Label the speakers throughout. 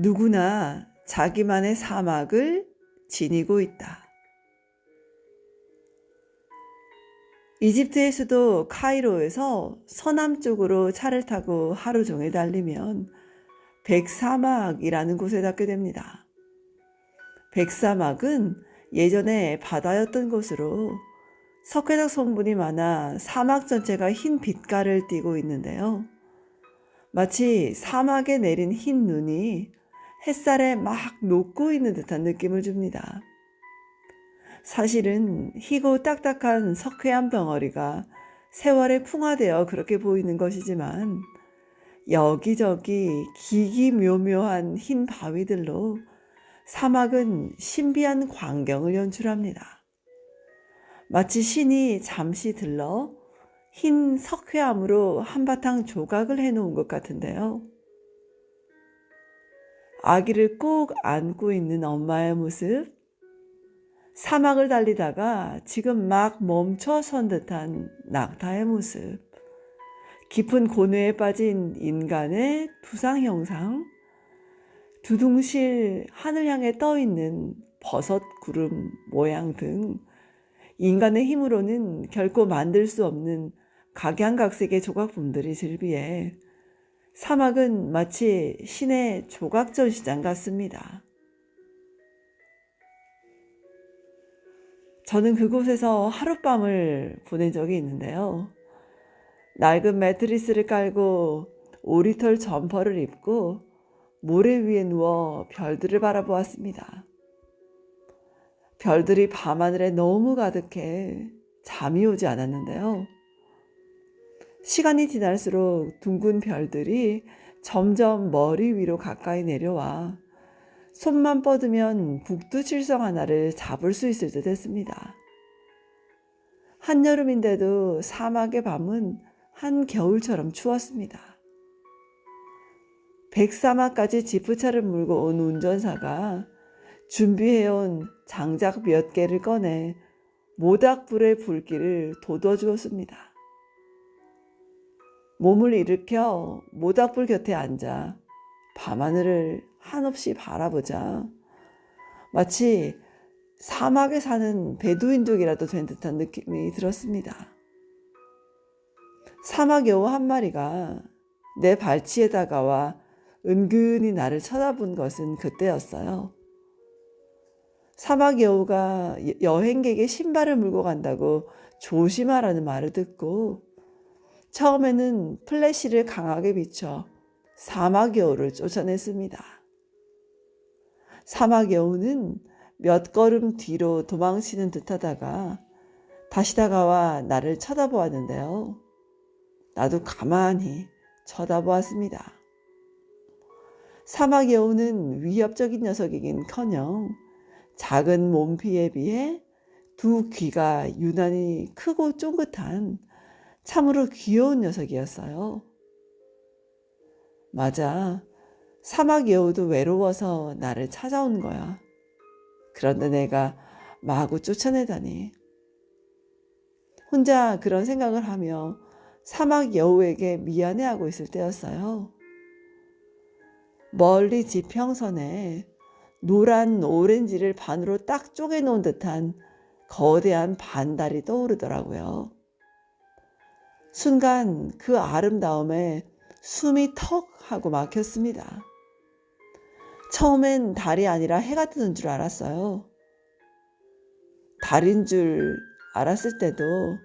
Speaker 1: 누구나 자기만의 사막을 지니고 있다. 이집트의 수도 카이로에서 서남쪽으로 차를 타고 하루 종일 달리면 백사막이라는 곳에 닿게 됩니다. 백사막은 예전에 바다였던 곳으로 석회덕 성분이 많아 사막 전체가 흰 빛깔을 띠고 있는데요. 마치 사막에 내린 흰 눈이 햇살에 막 녹고 있는 듯한 느낌을 줍니다. 사실은 희고 딱딱한 석회암 덩어리가 세월에 풍화되어 그렇게 보이는 것이지만 여기저기 기기묘묘한 흰 바위들로 사막은 신비한 광경을 연출합니다. 마치 신이 잠시 들러 흰 석회암으로 한바탕 조각을 해놓은 것 같은데요. 아기를 꼭 안고 있는 엄마의 모습, 사막을 달리다가 지금 막 멈춰 선 듯한 낙타의 모습, 깊은 고뇌에 빠진 인간의 두상 형상, 두둥실 하늘 향해 떠 있는 버섯 구름 모양 등. 인간의 힘으로는 결코 만들 수 없는 각양각색의 조각품들이 즐비해 사막은 마치 신의 조각 전 시장 같습니다. 저는 그곳에서 하룻밤을 보낸 적이 있는데요. 낡은 매트리스를 깔고 오리털 점퍼를 입고 모래 위에 누워 별들을 바라보았습니다. 별들이 밤하늘에 너무 가득해 잠이 오지 않았는데요. 시간이 지날수록 둥근 별들이 점점 머리 위로 가까이 내려와 손만 뻗으면 북두칠성 하나를 잡을 수 있을 듯 했습니다. 한여름인데도 사막의 밤은 한겨울처럼 추웠습니다. 백사막까지 지프차를 몰고 온 운전사가 준비해온 장작 몇 개를 꺼내 모닥불의 불길을 돋워주었습니다. 몸을 일으켜 모닥불 곁에 앉아 밤하늘을 한없이 바라보자 마치 사막에 사는 베두인족이라도 된 듯한 느낌이 들었습니다. 사막 여우 한 마리가 내 발치에 다가와 은근히 나를 쳐다본 것은 그때였어요. 사막 여우가 여행객의 신발을 물고 간다고 조심하라는 말을 듣고 처음에는 플래시를 강하게 비춰 사막 여우를 쫓아냈습니다. 사막 여우는 몇 걸음 뒤로 도망치는 듯 하다가 다시 다가와 나를 쳐다보았는데요. 나도 가만히 쳐다보았습니다. 사막 여우는 위협적인 녀석이긴 커녕 작은 몸피에 비해 두 귀가 유난히 크고 쫑긋한 참으로 귀여운 녀석이었어요. 맞아. 사막 여우도 외로워서 나를 찾아온 거야. 그런데 내가 마구 쫓아내다니. 혼자 그런 생각을 하며 사막 여우에게 미안해하고 있을 때였어요. 멀리 지평선에 노란 오렌지를 반으로 딱 쪼개놓은 듯한 거대한 반달이 떠오르더라고요. 순간 그 아름다움에 숨이 턱 하고 막혔습니다. 처음엔 달이 아니라 해가 뜨는 줄 알았어요. 달인 줄 알았을 때도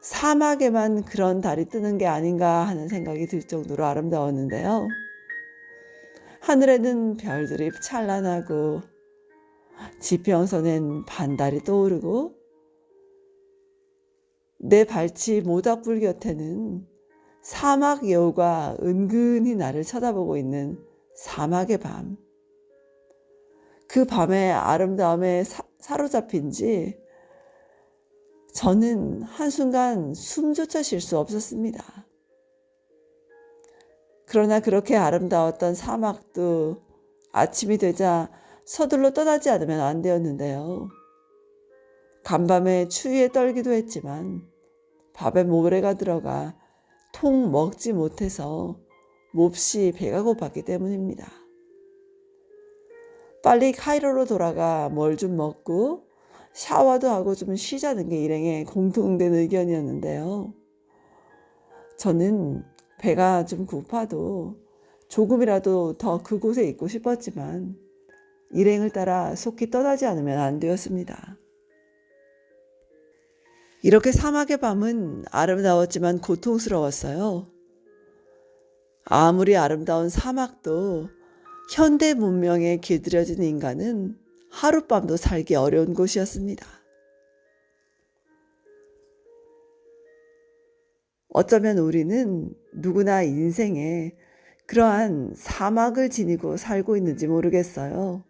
Speaker 1: 사막에만 그런 달이 뜨는 게 아닌가 하는 생각이 들 정도로 아름다웠는데요. 하늘에는 별들이 찬란하고 지평선엔 반달이 떠오르고 내 발치 모닥불 곁에는 사막 여우가 은근히 나를 쳐다보고 있는 사막의 밤. 그 밤의 아름다움에 사, 사로잡힌 지 저는 한순간 숨조차 쉴 수 없었습니다. 그러나 그렇게 아름다웠던 사막도 아침이 되자 서둘러 떠나지 않으면 안 되었는데요. 간밤에 추위에 떨기도 했지만 밥에 모래가 들어가 통 먹지 못해서 몹시 배가 고팠기 때문입니다. 빨리 카이로로 돌아가 뭘 좀 먹고 샤워도 하고 좀 쉬자는 게 일행의 공통된 의견이었는데요. 저는 배가 좀 고파도 조금이라도 더 그곳에 있고 싶었지만 일행을 따라 속히 떠나지 않으면 안 되었습니다. 이렇게 사막의 밤은 아름다웠지만 고통스러웠어요. 아무리 아름다운 사막도 현대 문명에 길들여진 인간은 하룻밤도 살기 어려운 곳이었습니다. 어쩌면 우리는 누구나 인생에 그러한 사막을 지니고 살고 있는지 모르겠어요.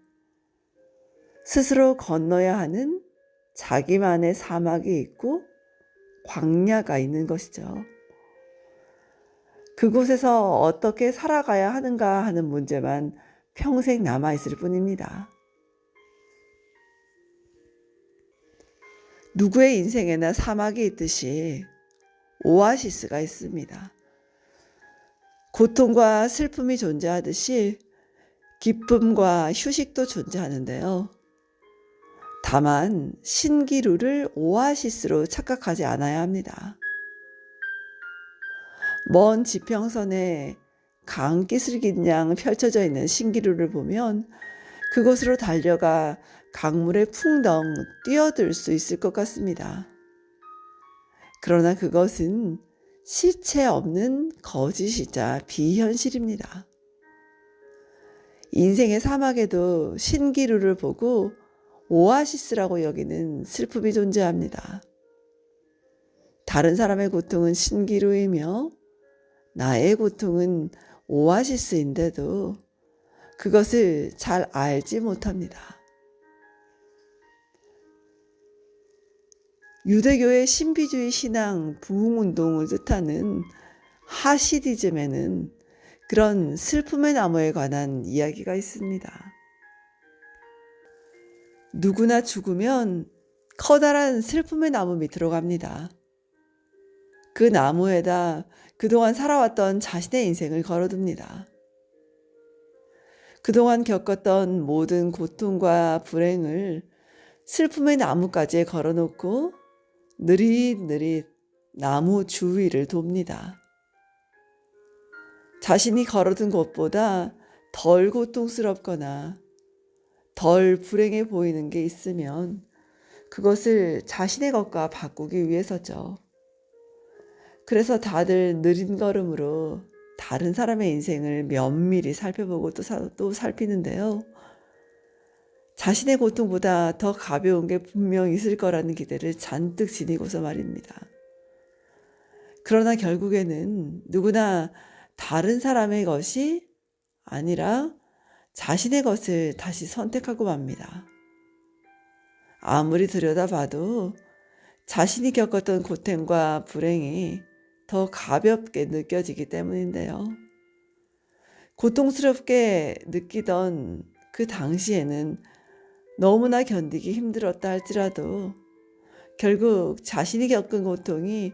Speaker 1: 스스로 건너야 하는 자기만의 사막이 있고 광야가 있는 것이죠. 그곳에서 어떻게 살아가야 하는가 하는 문제만 평생 남아있을 뿐입니다. 누구의 인생에나 사막이 있듯이 오아시스가 있습니다. 고통과 슬픔이 존재하듯이 기쁨과 휴식도 존재하는데요. 다만 신기루를 오아시스로 착각하지 않아야 합니다. 먼 지평선에 강기슬긴 양 펼쳐져 있는 신기루를 보면 그곳으로 달려가 강물에 풍덩 뛰어들 수 있을 것 같습니다. 그러나 그것은 실체 없는 거짓이자 비현실입니다. 인생의 사막에도 신기루를 보고 오아시스라고 여기는 슬픔이 존재합니다. 다른 사람의 고통은 신기루이며 나의 고통은 오아시스인데도 그것을 잘 알지 못합니다. 유대교의 신비주의 신앙 부흥운동을 뜻하는 하시디즘에는 그런 슬픔의 나무에 관한 이야기가 있습니다. 누구나 죽으면 커다란 슬픔의 나무 밑으로 갑니다. 그 나무에다 그동안 살아왔던 자신의 인생을 걸어둡니다. 그동안 겪었던 모든 고통과 불행을 슬픔의 나무까지 걸어놓고 느릿느릿 나무 주위를 돕니다. 자신이 걸어둔 곳보다 덜 고통스럽거나 덜 불행해 보이는 게 있으면 그것을 자신의 것과 바꾸기 위해서죠. 그래서 다들 느린 걸음으로 다른 사람의 인생을 면밀히 살펴보고 또, 사, 또 살피는데요. 자신의 고통보다 더 가벼운 게 분명 있을 거라는 기대를 잔뜩 지니고서 말입니다. 그러나 결국에는 누구나 다른 사람의 것이 아니라 자신의 것을 다시 선택하고 맙니다. 아무리 들여다봐도 자신이 겪었던 고통과 불행이 더 가볍게 느껴지기 때문인데요. 고통스럽게 느끼던 그 당시에는 너무나 견디기 힘들었다 할지라도 결국 자신이 겪은 고통이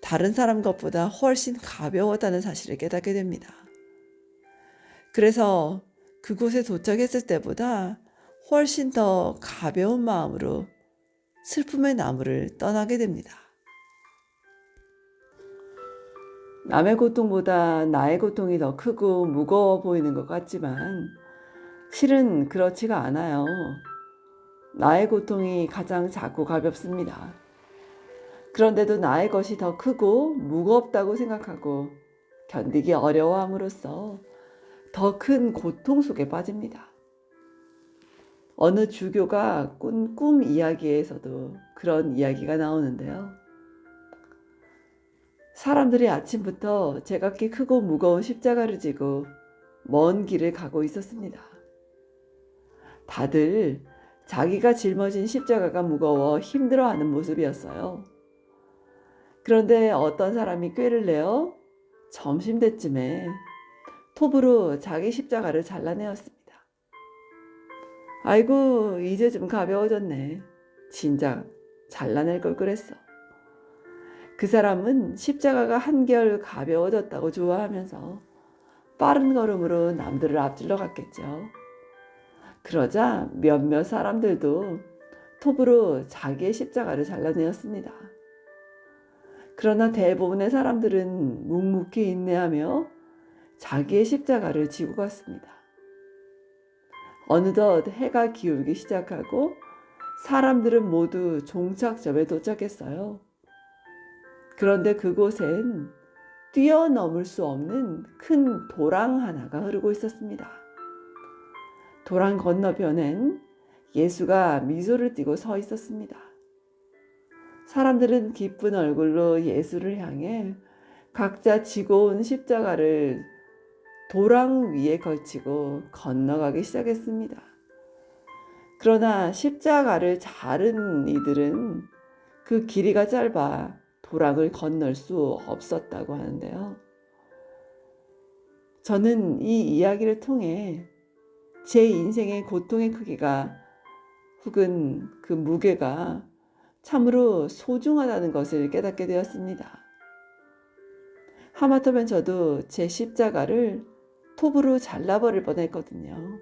Speaker 1: 다른 사람 것보다 훨씬 가벼웠다는 사실을 깨닫게 됩니다. 그래서 그곳에 도착했을 때보다 훨씬 더 가벼운 마음으로 슬픔의 나무를 떠나게 됩니다. 남의 고통보다 나의 고통이 더 크고 무거워 보이는 것 같지만 실은 그렇지가 않아요. 나의 고통이 가장 작고 가볍습니다. 그런데도 나의 것이 더 크고 무겁다고 생각하고 견디기 어려워함으로써 더 큰 고통 속에 빠집니다. 어느 주교가 꾼 꿈 이야기에서도 그런 이야기가 나오는데요. 사람들이 아침부터 제각기 크고 무거운 십자가를 지고 먼 길을 가고 있었습니다. 다들 자기가 짊어진 십자가가 무거워 힘들어하는 모습이었어요. 그런데 어떤 사람이 꾀를 내어 점심때쯤에 톱으로 자기 십자가를 잘라내었습니다. 아이고, 이제 좀 가벼워졌네. 진작 잘라낼 걸 그랬어. 그 사람은 십자가가 한결 가벼워졌다고 좋아하면서 빠른 걸음으로 남들을 앞질러 갔겠죠. 그러자 몇몇 사람들도 톱으로 자기의 십자가를 잘라내었습니다. 그러나 대부분의 사람들은 묵묵히 인내하며 자기의 십자가를 지고 갔습니다. 어느덧 해가 기울기 시작하고 사람들은 모두 종착점에 도착했어요. 그런데 그곳엔 뛰어넘을 수 없는 큰 도랑 하나가 흐르고 있었습니다. 도랑 건너편엔 예수가 미소를 띠고 서 있었습니다. 사람들은 기쁜 얼굴로 예수를 향해 각자 지고 온 십자가를 도랑 위에 걸치고 건너가기 시작했습니다. 그러나 십자가를 자른 이들은 그 길이가 짧아 도랑을 건널 수 없었다고 하는데요. 저는 이 이야기를 통해 제 인생의 고통의 크기가 혹은 그 무게가 참으로 소중하다는 것을 깨닫게 되었습니다. 하마터면 저도 제 십자가를 톱으로 잘라버릴 뻔했거든요.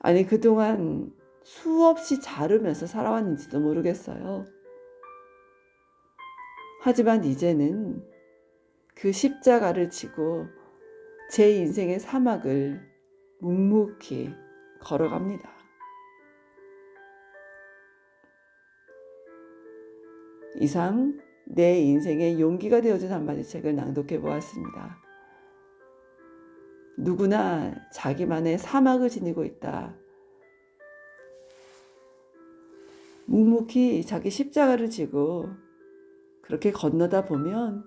Speaker 1: 아니, 그동안 수없이 자르면서 살아왔는지도 모르겠어요. 하지만 이제는 그 십자가를 지고 제 인생의 사막을 묵묵히 걸어갑니다. 이상 내 인생의 용기가 되어준 한마디 책을 낭독해 보았습니다. 누구나 자기만의 사막을 지니고 있다. 묵묵히 자기 십자가를 지고 그렇게 건너다 보면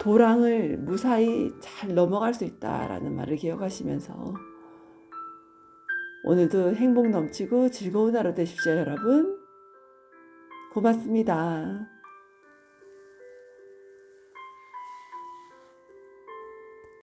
Speaker 1: 도랑을 무사히 잘 넘어갈 수 있다라는 말을 기억하시면서 오늘도 행복 넘치고 즐거운 하루 되십시오, 여러분. 고맙습니다.